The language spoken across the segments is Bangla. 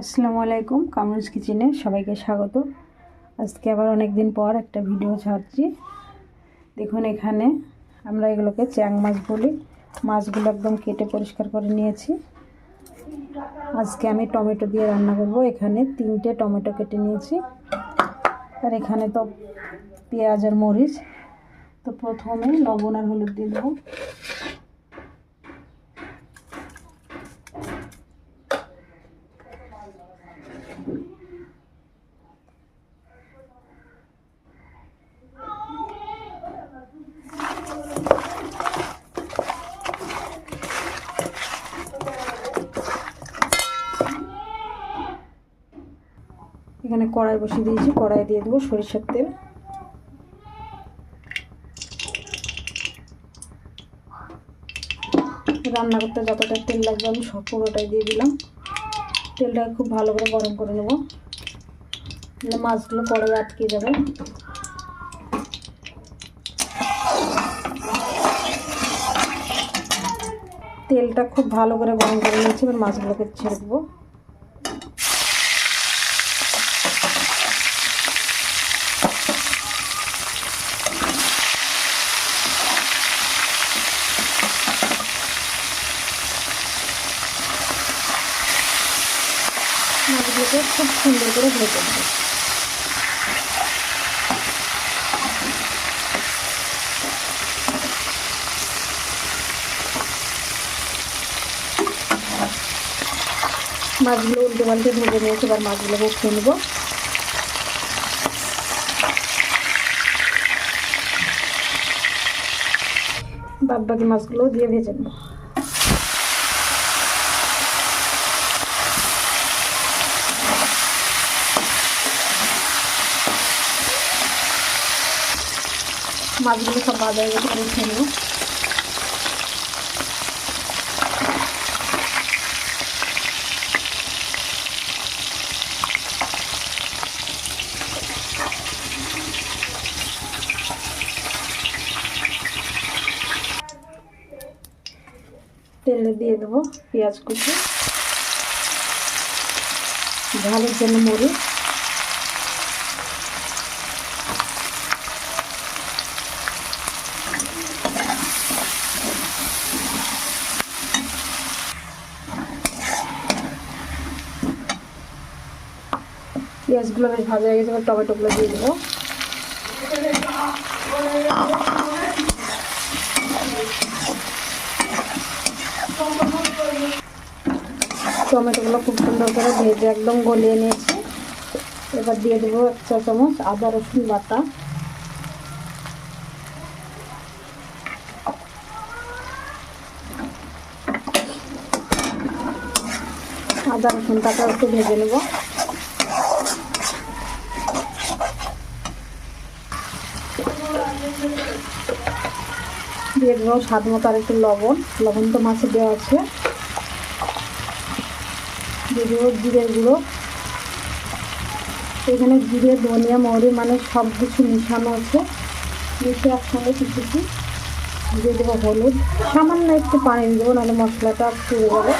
আসসালামু আলাইকুম, কামরুজ কিচেনে সবাইকে স্বাগত। আজকে আবার অনেক দিন পর একটা ভিডিও ছাড়ছি। দেখুন এখানে আমরা এগুলোকে চ্যাং মাছ বলি। মাছগুলো একদম কেটে পরিষ্কার করে নিয়েছি। আজকে আমি টমেটো দিয়ে রান্না করব। এখানে তিনটে টমেটো কেটে নিয়েছি। আর এখানে তো পেঁয়াজ আর মরিচ। তো প্রথমে লবণ আর হলুদ দিয়ে দেবো। এখানে কড়াই বসিয়ে দিয়েছি, কড়াই দিয়ে দেবো সরিষার তেল। রান্না করতে যতটা তেল লাগবে আমি সব পুরোটাই দিয়ে দিলাম। তেলটা খুব ভালো করে গরম করে নেব। মাছগুলো কড়াই আটকে যাবে। তেলটা খুব ভালো করে গরম করে নিয়েছি, এবার মাছগুলোকে ছেড়ে দেবো। মাছগুলোকে খুব সুন্দর করে ভেজে দেবো মাছগুলো উল্টে পাল্টে ভেজে নিয়েছি, এবার মাছগুলোকে উঠিয়ে নেব। বাদ বাকি মাছগুলো দিয়ে ভেজে নেব। মাছগুলো সব বাজা গেছে উঠিয়ে নেব। তেলে দিয়ে দেবো পেঁয়াজ কুচি ঝালের জন্য মরিচ পেঁয়াজগুলো বেশ ভাজা হয়ে গেছে, এবার টমেটোগুলো দিয়ে দেবো। টমেটোগুলো খুব সুন্দর করে ভেজে একদম গলিয়ে নিয়েছি। এবার দিয়ে দেবো এক চা চামচ, আদা, রসুন বাটা। আদা রসুনটাকে একটু ভেজে নেব। দিয়ে দেবো স্বাদ মতো আর একটু লবণ। লবণ তো মাছে দেওয়া আছে। দিয়ে দেবো জিরের গুঁড়ো। এখানে জিরে, ধনিয়া, মৌরি মানে সব কিছু মিশানো আছে। মিশে একসঙ্গে কিছুছি দিয়ে দেবো হলুদ। সামান্য একটু পানি দেবো, নাহলে মশলাটা পুড়ে যাবে।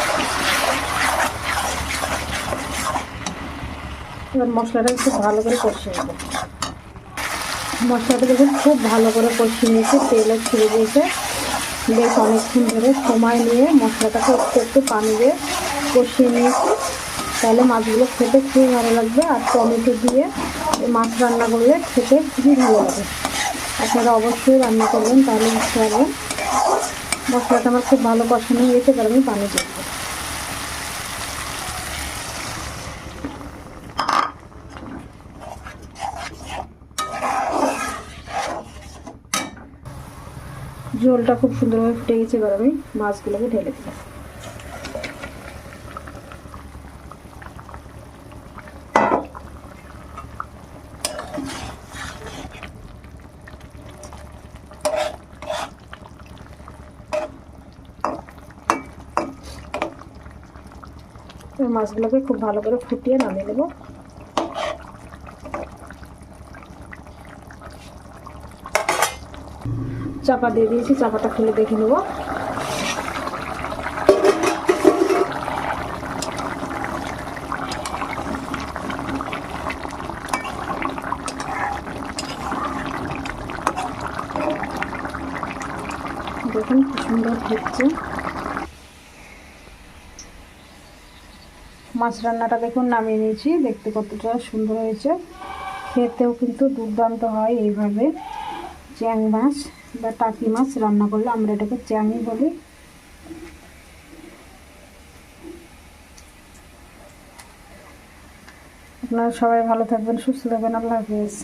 এবার মশলাটা একটু ভালো করে কষিয়ে নেব। মশলাটা দেখুন, খুব ভালো করে কষিয়ে নিয়েছে তেলও ছিঁড়ে দিয়েছে বেশ অনেকক্ষণ ধরে সময় নিয়ে মশলাটাকে একটু একটু পানি দিয়ে কষিয়ে নিয়েছি। তাহলে মাছগুলো খেতে খুবই ভালো লাগবে আর টমেটো দিয়ে মাছ রান্না করলে খেতে খুবই ভালো লাগে। আপনারা অবশ্যই রান্না করবেন, তাহলে বুঝতে পারবেন। মশলাটা আমার খুব ভালো কষানো হয়েছে এবার আমি পানি দেবো। ঝোলটা খুব সুন্দরভাবে ফুটে গেছে এবার আমি মাছগুলোকে ঢেলে দিলাম। মাছগুলোকে খুব ভালো করে ফুটিয়ে নামিয়ে নেব। চাপা দিয়ে দিয়েছি, চাপাটা খুলে দেখে নেব। দেখুন খুব সুন্দর হচ্ছে। মাছ রান্নাটা দেখুন, নামিয়ে নিয়েছি, দেখতে কতটা সুন্দর হয়েছে। খেতেও কিন্তু দুর্দান্ত হয় এইভাবে চ্যাং মাছ। বা টাকি মাছ রান্না করলে আমরা এটাকে চ্যাংই বলি। আপনারা সবাই ভালো থাকবেন, সুস্থ থাকবেন, আল্লাহ হাফিজ।